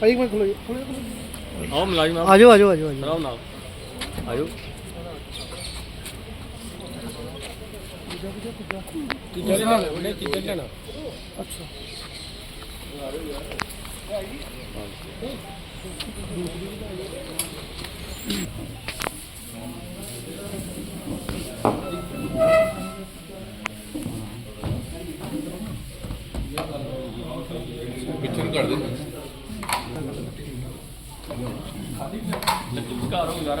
ਭਾਈ ਇੱਕ ਮਿੰਟ ਖਲੋ ਖਲੋ ਆਓ ਮੁਲਾਜ਼ਮ ਆਓ। ਆਜੋ ਆਜੋ ਆਜੋ ਆਜੋ। ਆਓ ਨਾਲ। ਆਜੋ। ਤੀਜਾ ਲੈਣਾ ਉਹਨੇ ਤੀਜਾ ਲੈਣਾ ਅੱਛਾ। ਪਿੱਛੇ ਘਰ ਹੋ ਯਾਰ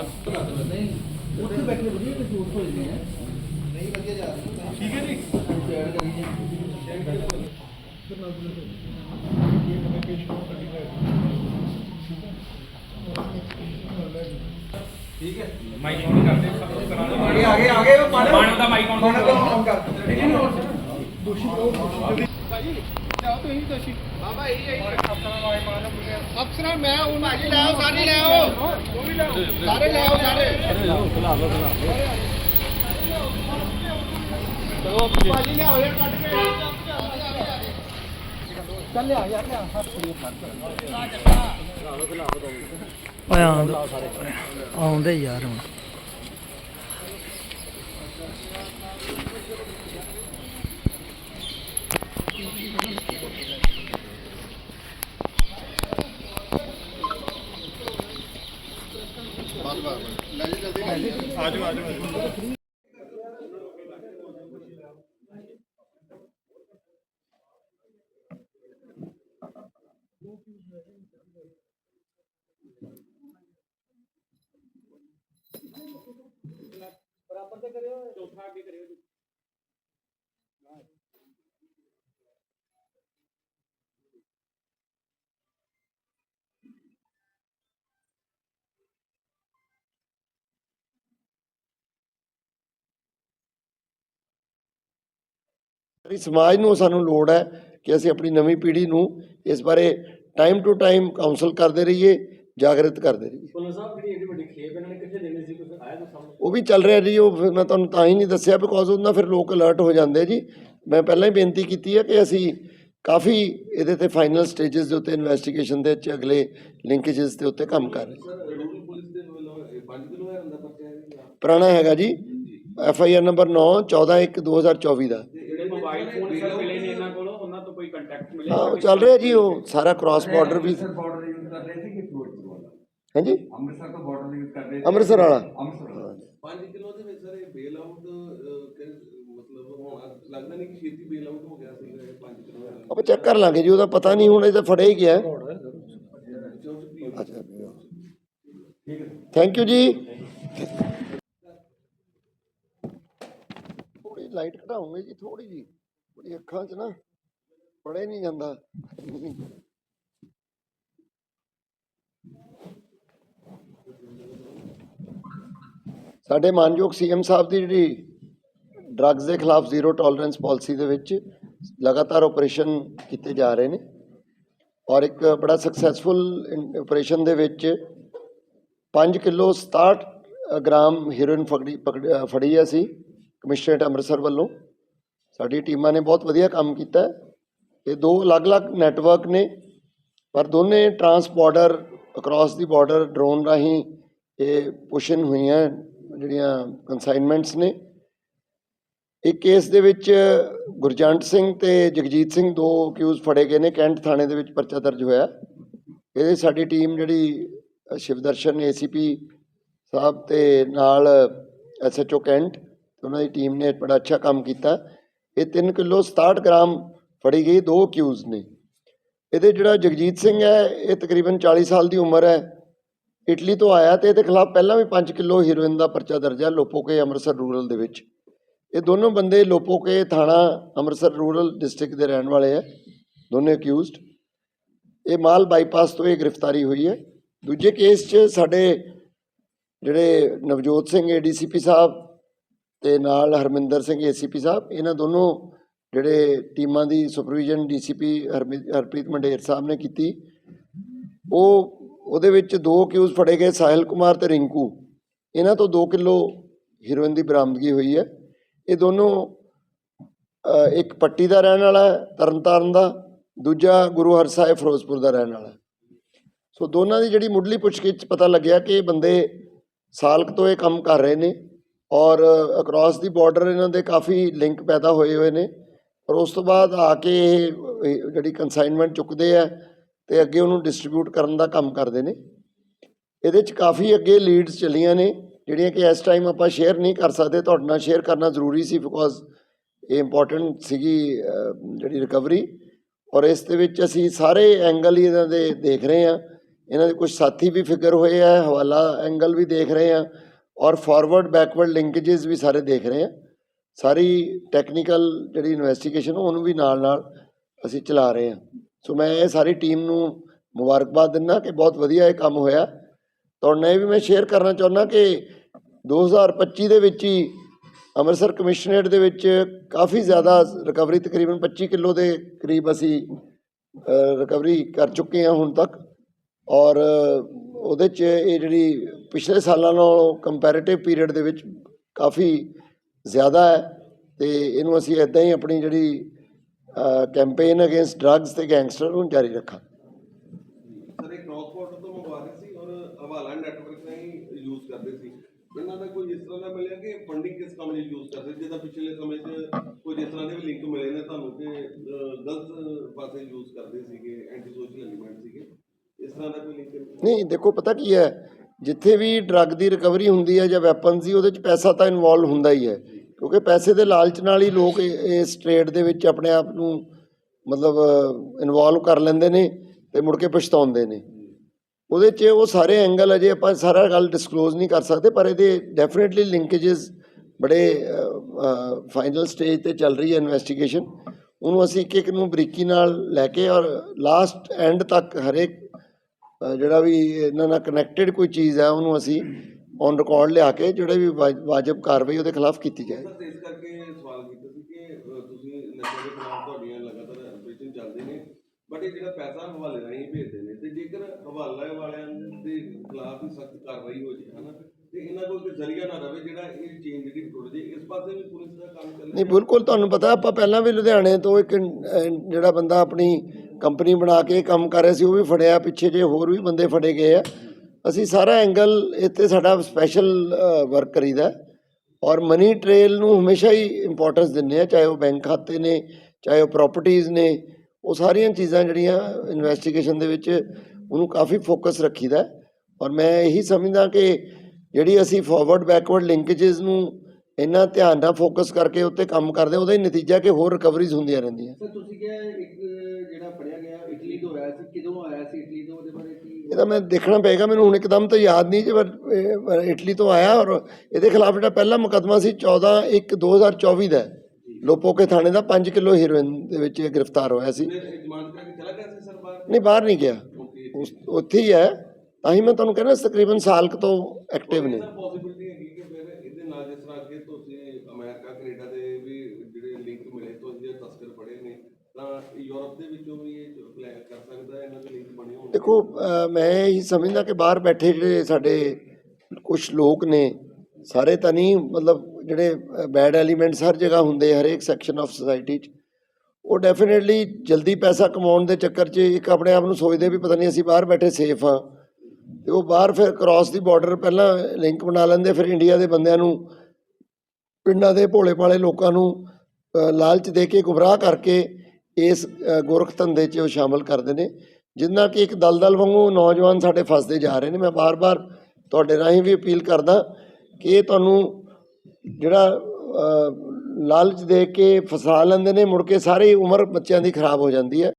ਆਗੇ ਆਗੇ ਆਗੇ ਉਹ ਪਾਣ ਪਾਣ ਦਾ ਮਾਈਕ ਆਨ ਕਰ ਅਫਸਰਾਂ ਮੈਂ ਉਹ ਭਾਜੀ ਲੈ ਆਓ, ਸਾਰੇ ਲੈ ਆਓ। ਸਾਰੇ ਲੈ ਆਓ, ਸਾਰੇ। ਭਾਜੀ, ਲਿਆਓ ਯਾਰ ਕੱਢ ਕੇ। ਚੱਲ ਲਿਆ, ਯਾਰ, ਲਿਆ, ਹੱਥ ਫੜੀ ਓਏ ਆਉਂਦੇ ਯਾਰ ਹੁਣ। ਆਜੋ ਆਜੋ ਬਰਾਬਰ ਤੇ ਕਰਿਓ। ਚੌਥਾ ਅੱਗੇ ਸਾਰੀ ਸਮਾਜ ਨੂੰ ਸਾਨੂੰ ਲੋੜ ਹੈ ਕਿ ਅਸੀਂ ਆਪਣੀ ਨਵੀਂ ਪੀੜ੍ਹੀ ਨੂੰ ਇਸ ਬਾਰੇ ਟਾਈਮ ਟੂ ਟਾਈਮ ਕਾਉਂਸਲ ਕਰਦੇ ਰਹੀਏ ਜਾਗਰਿਤ ਕਰਦੇ ਰਹੀਏ। ਉਹ ਵੀ ਚੱਲ ਰਿਹਾ ਜੀ ਉਹ ਫਿਰ ਮੈਂ ਤੁਹਾਨੂੰ ਤਾਂ ਹੀ ਨਹੀਂ ਦੱਸਿਆ ਬਿਕੋਜ਼ ਉਹਨਾਂ ਫਿਰ ਲੋਕ ਅਲਰਟ ਹੋ ਜਾਂਦੇ ਜੀ। ਮੈਂ ਪਹਿਲਾਂ ਹੀ ਬੇਨਤੀ ਕੀਤੀ ਹੈ ਕਿ ਅਸੀਂ ਕਾਫੀ ਇਹਦੇ ਤੇ ਫਾਈਨਲ ਸਟੇजेस ਦੇ ਉੱਤੇ ਇਨਵੈਸਟੀਗੇਸ਼ਨ ਦੇ ਵਿੱਚ ਅਗਲੇ ਲਿੰਕੇजेस ਦੇ ਉੱਤੇ ਕੰਮ ਕਰ ਰਹੇ ਪੁਰਾਣਾ ਹੈਗਾ ਜੀ ਐਫ ਆਈ ਆਰ ਨੰਬਰ 9 14 1 2024 ਦਾ। ਮੋਬਾਈਲ ਫੋਨ ਸਰ ਮਿਲੇ ਨੇ ਇਹਨਾਂ ਕੋਲੋਂ ਉਹਨਾਂ ਤੋਂ ਕੋਈ ਕੰਟੈਕਟ ਮਿਲਿਆ ਹਾਂ ਉਹ ਚੱਲ ਰਿਹਾ ਜੀ ਉਹ ਸਾਰਾ ਕ੍ਰਾਸ ਬਾਰਡਰ ਵੀ ਬਾਰਡਰ ਯੂਜ਼ ਕਰ ਰਹੇ ਸੀ ਕਿ ਫਿਰੋਜ਼ਪੁਰ ਵਾਲਾ ਹਾਂਜੀ? ਅੰਮ੍ਰਿਤਸਰ ਤੋਂ ਬਾਰਡਰ ਯੂਜ਼ ਕਰ ਰਹੇ ਸੀ? ਅੰਮ੍ਰਿਤਸਰ ਵਾਲਾ। ਅੰਮ੍ਰਿਤਸਰ ਵਾਲਾ। 5 ਕਿਲੋ ਦੇ ਵਿੱਚ ਸਰ ਇਹ ਬੇਲ ਆਊਟ ਮਤਲਬ ਹੋਣਾ ਲੱਗਦਾ ਨਹੀਂ ਕਿ ਛੇਤੀ ਬੇਲ ਆਊਟ ਹੋ ਗਿਆ ਸੀ ਇਹ 5 ਕਿਲੋ ਆਪਾਂ ਚੈੱਕ ਕਰ ਲਾਂਗੇ ਜੀ ਉਹਦਾ ਪਤਾ ਨਹੀਂ ਹੁਣ ਇਹ ਤਾਂ ਫੜਿਆ ਹੀ ਗਿਆ। ਅੱਛਾ ਥੈਂਕ ਯੂ ਜੀ। ਥੋੜੀ ਲਾਈਟ ਘਟਾਉਂਗੇ ਜੀ ਥੋੜੀ ਜੀ ਥੋੜੀ ਅੱਖਾਂ 'ਚ ਨਾ ਪੜੇ ਨਹੀਂ ਜਾਂਦਾ। ਸਾਡੇ ਮਾਨਯੋਗ ਸੀਐਮ ਸਾਹਿਬ ਦੀ ਜਿਹੜੀ ਡਰੱਗਸ ਦੇ ਖਿਲਾਫ ਜ਼ੀਰੋ ਟੋਲਰੈਂਸ ਪਾਲਿਸੀ ਦੇ ਵਿੱਚ ਲਗਾਤਾਰ ਆਪਰੇਸ਼ਨ ਕੀਤੇ ਜਾ ਰਹੇ ਨੇ ਔਰ ਇੱਕ ਬੜਾ ਸਕਸੈਸਫੁਲ ਆਪਰੇਸ਼ਨ ਦੇ ਵਿੱਚ 5 ਕਿਲੋ 67 ਗ੍ਰਾਮ ਹੀਰੋਇਨ ਫੜੀ ਪਕੜ- ਫੜੀ ਹੈ ਅਸੀਂ। ਕਮਿਸ਼ਨਰੇਟ ਅੰਮ੍ਰਿਤਸਰ ਵੱਲੋਂ। ਸਾਡੀ ਟੀਮਾਂ ਨੇ ਬਹੁਤ ਵਧੀਆ ਕੰਮ ਕੀਤਾ ਇਹ ਦੋ ਅਲੱਗ-ਅਲੱਗ ਨੈਟਵਰਕ ਨੇ ਪਰ ਦੋਨੇ ਟਰਾਂਸਪੋਰਟਰ ਅਕ੍ਰੋਸ ਦੀ ਬਾਰਡਰ ਡਰੋਨ ਰਾਹੀਂ ਇਹ ਪੁਸ਼ਨ ਹੋਈਆਂ ਜਿਹੜੀਆਂ ਕਨਸਾਈਨਮੈਂਟਸ ਨੇ। ਇੱਕ ਕੇਸ ਦੇ ਵਿੱਚ ਗੁਰਜੰਟ ਸਿੰਘ ਤੇ ਜਗਜੀਤ ਸਿੰਘ ਦੋ ਅਕਿਊਜ਼ ਫੜੇ ਗਏ ਨੇ ਕੈਂਟ ਥਾਣੇ ਦੇ ਵਿੱਚ ਪਰਚਾ ਦਰਜ ਹੋਇਆ। ਇਹਦੇ ਸਾਡੀ ਟੀਮ ਜਿਹੜੀ ਅ, ਸ਼ਿਵਦਰਸ਼ਨ ਏਸੀਪੀ ਸਾਹਿਬ ਤੇ ਨਾਲ ਐਸਐਚਓ ਕੈਂਟ ਤੇ ਉਹਨਾਂ ਦੀ ਟੀਮ ਨੇ ਬੜਾ ਅੱਛਾ ਕੰਮ ਕੀਤਾ। ਇਹ 3 ਕਿਲੋ 67 ਗ੍ਰਾਮ ਫੜੀ ਗਈ, ਦੋ ਅਕਿਊਜ਼ ਨੇ। ਇਹਦੇ ਜਿਹੜਾ ਜਗਜੀਤ ਸਿੰਘ ਹੈ, ਇਹ ਤਕਰੀਬਨ 40 ਸਾਲ ਦੀ ਉਮਰ ਹੈ। ਇਟਲੀ ਤੋਂ ਆਇਆ ਤੇ ਇਹਦੇ ਖਿਲਾਫ ਪਹਿਲਾਂ ਵੀ 5 ਕਿਲੋ ਹੀਰੋਇਨ ਦਾ ਪਰਚਾ ਦਰਜ ਹੈ ਲੋਪੋਕੇ ਅੰਮ੍ਰਿਤਸਰ ਰੂਰਲ ਦੇ ਵਿੱਚ। ਇਹ ਦੋਨੋਂ ਬੰਦੇ ਲੋਪੋਕੇ ਥਾਣਾ ਅੰਮ੍ਰਿਤਸਰ ਰੂਰਲ ਡਿਸਟ੍ਰਿਕਟ ਦੇ ਰਹਿਣ ਵਾਲੇ ਹੈ, ਦੋਨੇ ਅਕਿਊਜ਼ਡ ਇਹ ਮਾਲ ਬਾਈਪਾਸ ਤੋਂ ਇਹ ਗ੍ਰਿਫਤਾਰੀ ਹੋਈ ਹੈ। ਦੂਜੇ ਕੇਸ 'ਚ ਸਾਡੇ ਜਿਹੜੇ ਨਵਜੋਤ ਸਿੰਘ ਏਡੀਸੀਪੀ ਸਾਹਿਬ ਤੇ ਨਾਲ ਹਰਮਿੰਦਰ ਸਿੰਘ ਏਸੀਪੀ ਸਾਹਿਬ, ਇਹਨਾਂ ਦੋਨੋਂ ਜਿਹੜੇ ਟੀਮਾਂ ਦੀ ਸੁਪਰਵੀਜ਼ਨ ਡੀਸੀਪੀ ਹਰਪ੍ਰੀਤ ਮੰਡੇਰ ਸਾਹਿਬ ਨੇ ਕੀਤੀ। ਉਹ, ਉਹਦੇ ਵਿੱਚ ਦੋ ਅਕਿਊਜ਼ ਫੜੇ ਗਏ, ਸਾਹਿਲ ਕੁਮਾਰ ਤੇ ਰਿੰਕੂ। ਇਹਨਾਂ ਤੋਂ 2 ਕਿਲੋ ਹੀਰੋਇਨ ਦੀ ਬਰਾਮਦਗੀ ਹੋਈ ਹੈ। ਇਹ ਦੋਨੋਂ ਇੱਕ ਪੱਟੀ ਦਾ ਰਹਿਣ ਵਾਲਾ ਹੈ, ਤਰਨਤਾਰਨ ਦਾ। ਦੂਜਾ ਗੁਰੂ ਹਰਸਾਏ ਫਿਰੋਜ਼ਪੁਰ ਦਾ ਰਹਿਣ ਵਾਲਾ ਸੋ ਦੋਨਾਂ ਦੀ ਜਿਹੜੀ ਮੁੱਢਲੀ ਪੁੱਛਗਿੱਛ 'ਚ ਪਤਾ ਲੱਗਿਆ ਕਿ ਇਹ ਬੰਦੇ ਸਾਲਕ ਤੋਂ ਇਹ ਕੰਮ ਕਰ ਰਹੇ ਨੇ। ਔਰ ਅਕ੍ਰੋਸ ਦੀ ਬਾਰਡਰ ਇਹਨਾਂ ਦੇ ਕਾਫੀ ਲਿੰਕ ਪੈਦਾ ਹੋਏ ਹੋਏ ਨੇ। ਔਰ ਉਸ ਤੋਂ ਬਾਅਦ ਆ ਕੇ ਇਹ ਜਿਹੜੀ ਕੰਸਾਈਨਮੈਂਟ ਚੁੱਕਦੇ ਆ ਤੇ ਅੱਗੇ ਉਹਨੂੰ ਡਿਸਟ੍ਰੀਬਿਊਟ ਕਰਨ ਦਾ ਕੰਮ ਕਰਦੇ ਨੇ। ਇਹਦੇ 'ਚ ਕਾਫੀ ਅੱਗੇ ਲੀਡਸ ਚੱਲੀਆਂ ਨੇ, ਜਿਹੜੀਆਂ ਕਿ ਇਸ ਟਾਈਮ ਆਪਾਂ ਸ਼ੇਅਰ ਨਹੀਂ ਕਰ ਸਕਦੇ। ਤੁਹਾਡੇ ਨਾਲ ਸ਼ੇਅਰ ਕਰਨਾ ਜ਼ਰੂਰੀ ਸੀ ਬਿਕੋਜ਼ ਇਹ ਇੰਪੋਰਟੈਂਟ ਸੀਗੀ ਜਿਹੜੀ ਰਿਕਵਰੀ ਔਰ ਇਸ ਦੇ ਵਿੱਚ ਅਸੀਂ ਸਾਰੇ ਐਂਗਲ ਹੀ ਇਹਨਾਂ ਦੇ ਦੇਖ ਰਹੇ ਹਾਂ। ਇਹਨਾਂ ਦੇ ਕੁਝ ਸਾਥੀ ਵੀ ਫਿਕਰ ਹੋਏ ਆ, ਹਵਾਲਾ ਐਂਗਲ ਵੀ ਦੇਖ ਰਹੇ ਹਾਂ। ਔਰ ਫਾਰਵਰਡ ਬੈਕਵਰਡ ਲਿੰਕੇजेस ਵੀ ਸਾਰੇ ਦੇਖ ਰਹੇ ਹਾਂ। ਸਾਰੀ ਟੈਕਨੀਕਲ ਜਿਹੜੀ ਇਨਵੈਸਟੀਗੇਸ਼ਨ ਉਹਨੂੰ ਵੀ ਨਾਲ ਨਾਲ ਅਸੀਂ ਚਲਾ ਰਹੇ ਹਾਂ। ਸੋ ਮੈਂ ਇਹ ਸਾਰੀ ਟੀਮ ਨੂੰ ਮੁਬਾਰਕਬਾਦ ਦਿੰਦਾ ਕਿ ਬਹੁਤ ਵਧੀਆ ਇਹ ਕੰਮ ਹੋਇਆ। ਤੁਹਾਡੇ ਨਾਲ ਇਹ ਵੀ ਮੈਂ ਸ਼ੇਅਰ ਕਰਨਾ ਚਾਹੁੰਦਾ ਕਿ 2025 ਦੇ ਵਿੱਚ ਹੀ ਅੰਮ੍ਰਿਤਸਰ ਕਮਿਸ਼ਨਰੇਟ ਦੇ ਵਿੱਚ ਕਾਫੀ ਜ਼ਿਆਦਾ ਰਿਕਵਰੀ ਤਕਰੀਬਨ 25 ਕਿਲੋ ਦੇ ਕਰੀਬ ਅਸੀਂ ਰਿਕਵਰੀ ਕਰ ਚੁੱਕੇ ਹਾਂ ਹੁਣ ਤੱਕ। ਔਰ ਉਹਦੇ 'ਚ ਇਹ ਜਿਹੜੀ ਪਿਛਲੇ ਸਾਲਾਂ ਨਾਲੋਂ ਕੰਪੈਰੀਟਿਵ ਪੀਰੀਅਡ ਦੇ ਵਿੱਚ ਕਾਫੀ ਜ਼ਿਆਦਾ ਹੈ ਤੇ ਇਹਨੂੰ ਅਸੀਂ ਇਦਾਂ ਹੀ ਆਪਣੀ ਜਿਹੜੀ ਕੈਂਪੇਨ ਅਗੇਂਸਟ ਡਰੱਗਸ ਤੇ ਗੈਂਗਸਟਰ ਨੂੰ ਜਾਰੀ ਰੱਖਾਂ ਸਰ ਇਹ ਕ੍ਰਾਸ ਬਾਰਡਰ ਤੋਂ ਮੰਗਵਾ ਰਹੇ ਸੀ ਔਰ ਹਵਾਲਾ ਨੈਟਵਰਕ ਰਾਹੀਂ ਯੂਜ਼ ਕਰਦੇ ਸੀ। ਇਹਨਾਂ ਦਾ ਕੋਈ ਇਸ ਤਰ੍ਹਾਂ ਦਾ ਮਿਲਿਆ ਕਿ ਫੰਡਿੰਗ ਕਿਸ ਕੰਮ ਲਈ ਯੂਜ਼ ਕਰਦੇ? ਜਿੱਦਾਂ ਪਿਛਲੇ ਸਮੇਂ 'ਚ ਕੋਈ ਇਸ ਤਰ੍ਹਾਂ ਦੇ ਵੀ ਲਿੰਕ ਮਿਲੇ ਨੇ ਤੁਹਾਨੂੰ ਕਿ ਅਹ, ਗਲਤ ਪਾਸੇ ਯੂਜ਼ ਕਰਦੇ ਸੀਗੇ ਐਂਟੀ ਸੋਸ਼ਲ ਐਲੀਮੈਂਟ ਸੀਗੇ। ਇਸ ਤਰ੍ਹਾਂ ਦਾ ਕੋਈ ਲਿੰਕ ਨਹੀਂ ਦੇਖੋ ਪਤਾ ਕੀ ਹੈ? ਜਿੱਥੇ ਵੀ ਡਰੱਗ ਦੀ ਰਿਕਵਰੀ ਹੁੰਦੀ ਹੈ ਜਾਂ ਵੈਪਨਸ ਦੀ, ਉਹਦੇ 'ਚ ਪੈਸਾ ਤਾਂ ਇਨਵੋਲਵ ਹੁੰਦਾ ਹੀ ਹੈ। ਕਿਉਂਕਿ ਪੈਸੇ ਦੇ ਲਾਲਚ ਨਾਲ ਹੀ ਲੋਕ ਇਸ ਟ੍ਰੇਡ ਦੇ ਵਿੱਚ ਆਪਣੇ ਆਪ ਨੂੰ ਮਤਲਬ ਇਨਵੋਲਵ ਕਰ ਲੈਂਦੇ ਨੇ ਤੇ ਮੁੜ ਕੇ ਪਛਤਾਉਂਦੇ ਨੇ। ਉਹਦੇ 'ਚ ਉਹ ਸਾਰੇ ਐਂਗਲ ਅਜੇ ਆਪਾਂ ਸਾਰਾ ਗੱਲ ਡਿਸਕਲੋਜ਼ ਨਹੀਂ ਕਰ ਸਕਦੇ, ਪਰ ਇਹਦੇ ਡੈਫੀਨਿਟਲੀ ਲਿੰਕੇजेस ਬੜੇ ਫਾਈਨਲ ਸਟੇਜ ਤੇ ਚੱਲ ਰਹੀ ਹੈ ਇਨਵੈਸਟੀਗੇਸ਼ਨ ਉਹਨੂੰ ਅਸੀਂ ਇੱਕ ਇੱਕ ਨੂੰ ਬਰੀਕੀ ਨਾਲ ਲੈ ਕੇ ਔਰ ਲਾਸਟ ਐਂਡ ਤੱਕ ਹਰੇਕ ਜਿਹੜਾ ਵੀ ਇਹਨਾਂ ਨਾਲ ਕਨੈਕਟਡ ਕੋਈ ਚੀਜ਼ ਹੈ ਉਹਨੂੰ ਅਸੀਂ ਔਨ ਰਿਕਾਰਡ ਲਿਆ ਕੇ ਜਿਹੜੇ ਵੀ ਵਾਜਬ ਕਾਰਵਾਈ ਉਹਦੇ ਖਿਲਾਫ ਕੀਤੀ ਜਾਏ। ਸਰ ਇਸ ਕਰਕੇ ਸਵਾਲ ਕੀਤਾ ਸੀ ਕਿ ਅਹ, ਤੁਸੀਂ ਨਸ਼ੇ ਦੇ ਖਿਲਾਫ ਤੁਹਾਡੀਆਂ ਲਗਾਤਾਰ ਆਪਰੇਸ਼ਨ ਚੱਲਦੇ ਨੇ ਬਟ ਇਹ ਜਿਹੜਾ ਪੈਸਾ ਹਵਾਲੇ ਰਾਹੀਂ ਭੇਜਦੇ ਨੇ ਤੇ ਜੇਕਰ ਹਵਾਲਾ ਵਾਲਿਆਂ ਦੇ ਖਿਲਾਫ ਹੀ ਸਖਤ ਕਾਰਵਾਈ ਹੋ ਜੇ ਹਨਾ ਤੇ ਇਹਨਾਂ ਕੋਲ ਕੋਈ ਜ਼ਰੀਆ ਨਾ ਰਵੇ ਜਿਹੜਾ ਇਹ ਚੇਨ ਜਿਹੜੀ ਟੁੱਟ ਜੇ ਇਸ ਪਾਸੇ ਵੀ ਪੁਲਿਸ ਦਾ ਕੰਮ ਚੱਲ ਨਹੀਂ ਬਿਲਕੁਲ ਤੁਹਾਨੂੰ ਪਤਾ ਆਪਾਂ ਪਹਿਲਾਂ ਵੀ ਲੁਧਿਆਣੇ ਤੋਂ ਇੱਕ ਜਿਹੜਾ ਬੰਦਾ ਆਪਣੀ ਕੰਪਨੀ ਬਣਾ ਕੇ ਕੰਮ ਕਰ ਰਿਹਾ ਸੀ, ਉਹ ਵੀ ਫੜਿਆ, ਪਿੱਛੇ ਜੇ ਹੋਰ ਵੀ ਬੰਦੇ ਫੜੇ ਗਏ ਆ। ਅਸੀਂ ਸਾਰਾ ਐਂਗਲ ਇੱਥੇ ਸਾਡਾ ਸਪੈਸ਼ਲ ਵਰਕ ਕਰੀਦਾ ਔਰ ਮਨੀ ਟ੍ਰੇਲ ਨੂੰ ਹਮੇਸ਼ਾ ਹੀ ਇੰਪੋਰਟੈਂਸ ਦਿੰਦੇ ਆ, ਚਾਹੇ ਉਹ ਬੈਂਕ ਖਾਤੇ ਨੇ, ਚਾਹੇ ਉਹ ਪ੍ਰਾਪਰਟੀਆਂ ਨੇ, ਉਹ ਸਾਰੀਆਂ ਚੀਜ਼ਾਂ ਜਿਹੜੀਆਂ ਇਨਵੈਸਟੀਗੇਸ਼ਨ ਦੇ ਵਿੱਚ ਉਹਨੂੰ ਕਾਫੀ ਫੋਕਸ ਰੱਖੀਦਾ ਔਰ ਮੈਂ ਇਹੀ ਸਮਝਦਾ ਕਿ ਜਿਹੜੀ ਅਸੀਂ ਫਾਰਵਰਡ ਬੈਕਵਰਡ ਲਿੰਕੇजेस ਨੂੰ ਇੰਨਾ ਧਿਆਨ ਨਾਲ ਫੋਕਸ ਕਰਕੇ ਉੱਤੇ ਕੰਮ ਕਰਦੇ ਉਹਦਾ ਹੀ ਨਤੀਜਾ ਕਿ ਹੋਰ ਰਿਕਵਰੀਜ਼ ਹੁੰਦੀਆਂ ਰਹਿੰਦੀਆਂ। ਸਰ ਤੁਸੀਂ ਕਿਹਾ ਇੱਕ ਜਿਹੜਾ ਫੜਿਆ ਗਿਆ ਇਟਲੀ ਤੋਂ ਆਇਆ ਸੀ ਕਿਦੋਂ ਆਇਆ ਸੀ ਇਟਲੀ ਤੋਂ ਉਹਦੇ ਬਾਰੇ ਕੀ ਇਹਦਾ ਮੈਂ ਦੇਖਣਾ ਪਏਗਾ ਮੈਨੂੰ ਹੁਣ ਇੱਕਦਮ ਤਾਂ ਯਾਦ ਨਹੀਂ ਜੇ ਪਰ ਇਟਲੀ ਤੋਂ ਆਇਆ ਔਰ ਇਹਦੇ ਖਿਲਾਫ ਜਿਹੜਾ ਪਹਿਲਾ ਮੁਕੱਦਮਾ ਸੀ 14 1 2024 ਦਾ। ਲੋਪੋਕੇ ਥਾਣੇ ਦਾ 5 ਕਿਲੋ ਹੈਰੋਇਨ ਦੇ ਵਿੱਚ ਗ੍ਰਿਫਤਾਰ ਹੋਇਆ ਸੀ। ਨਹੀਂ ਬਾਹਰ ਨਹੀਂ ਗਿਆ। ਉੱਥੇ ਹੀ ਹੈ। ਤਾਂ ਹੀ ਮੈਂ ਤੁਹਾਨੂੰ ਕਹਿੰਦਾ ਤਕਰੀਬਨ ਸਾਲ ਕੁ ਤੋਂ ਐਕਟਿਵ ਨੇ। ਫਿਰ ਇਹਦੇ ਨਾਲ ਜਿਸ ਤਰ੍ਹਾਂ ਅੱਗੇ ਤੁਸੀਂ ਅਮਰੀਕਾ, ਕੈਨੇਡਾ ਦੇ ਵੀ ਜਿਹੜੇ ਲਿੰਕ ਮਿਲੇ ਤੋਂ ਜਿਹੜੇ ਤਸਕਰ ਫੜੇ ਨੇ, ਤਾਂ ਯੂਰਪ ਦੇ ਵਿੱਚੋਂ ਵੀ ਇਹ plan ਕਰ ਸਕਦਾ ਇਹਨਾਂ ਦੇ ਲਿੰਕ ਬਣੇ ਹੋਣ ਦੇਖੋ ਮੈਂ ਇਹੀ ਸਮਝਦਾ ਕਿ ਬਾਹਰ ਬੈਠੇ ਜਿਹੜੇ ਸਾਡੇ ਕੁਝ ਲੋਕ ਨੇ, ਸਾਰੇ ਤਾਂ ਨਹੀਂ, ਮਤਲਬ ਜਿਹੜੇ ਬੈਡ ਐਲੀਮੈਂਟਸ ਹਰ ਜਗ੍ਹਾ ਹੁੰਦੇ ਹਰੇਕ ਸੈਕਸ਼ਨ ਆਫ ਸੋਸਾਇਟੀ 'ਚ, ਉਹ ਡੈਫੀਨਿਟਲੀ ਜਲਦੀ ਪੈਸਾ ਕਮਾਉਣ ਦੇ ਚੱਕਰ 'ਚ ਇੱਕ ਆਪਣੇ ਆਪ ਨੂੰ ਸੋਚਦੇ ਵੀ ਪਤਾ ਨਹੀਂ ਅਸੀਂ ਬਾਹਰ ਬੈਠੇ ਸੇਫ ਹਾਂ। ਤੇ ਉਹ ਬਾਹਰ ਫਿਰ ਕ੍ਰਾਸ ਦੀ ਬਾਰਡਰ ਪਹਿਲਾਂ ਲਿੰਕ ਬਣਾ ਲੈਂਦੇ, ਫਿਰ ਇੰਡੀਆ ਦੇ ਬੰਦਿਆਂ ਨੂੰ, ਪਿੰਡਾਂ ਦੇ ਭੋਲੇ ਭਾਲੇ ਲੋਕਾਂ ਨੂੰ ਲਾਲਚ ਦੇ ਕੇ, ਗੁੰਮਰਾਹ ਕਰਕੇ ਇਸ ਗੋਰਖ ਧੰਦੇ 'ਚ ਉਹ ਸ਼ਾਮਲ ਕਰਦੇ ਨੇ। ਜਿੰਨਾ ਕਿ ਇੱਕ ਦਲਦਲ ਵਾਂਗੂ ਨੌਜਵਾਨ ਸਾਡੇ ਫਸਦੇ ਜਾ ਰਹੇ ਨੇ, ਮੈਂ ਬਾਰ-ਬਾਰ ਤੁਹਾਡੇ ਰਾਹੀਂ ਵੀ ਅਪੀਲ ਕਰਦਾ ਕਿ ਤੁਹਾਨੂੰ ਜਿਹੜਾ ਲਾਲਚ ਦੇ ਕੇ ਫਸਾ ਲੈਂਦੇ ਨੇ, ਮੁੜ ਕੇ ਸਾਰੀ ਉਮਰ ਬੱਚਿਆਂ ਦੀ ਖਰਾਬ ਹੋ ਜਾਂਦੀ ਹੈ।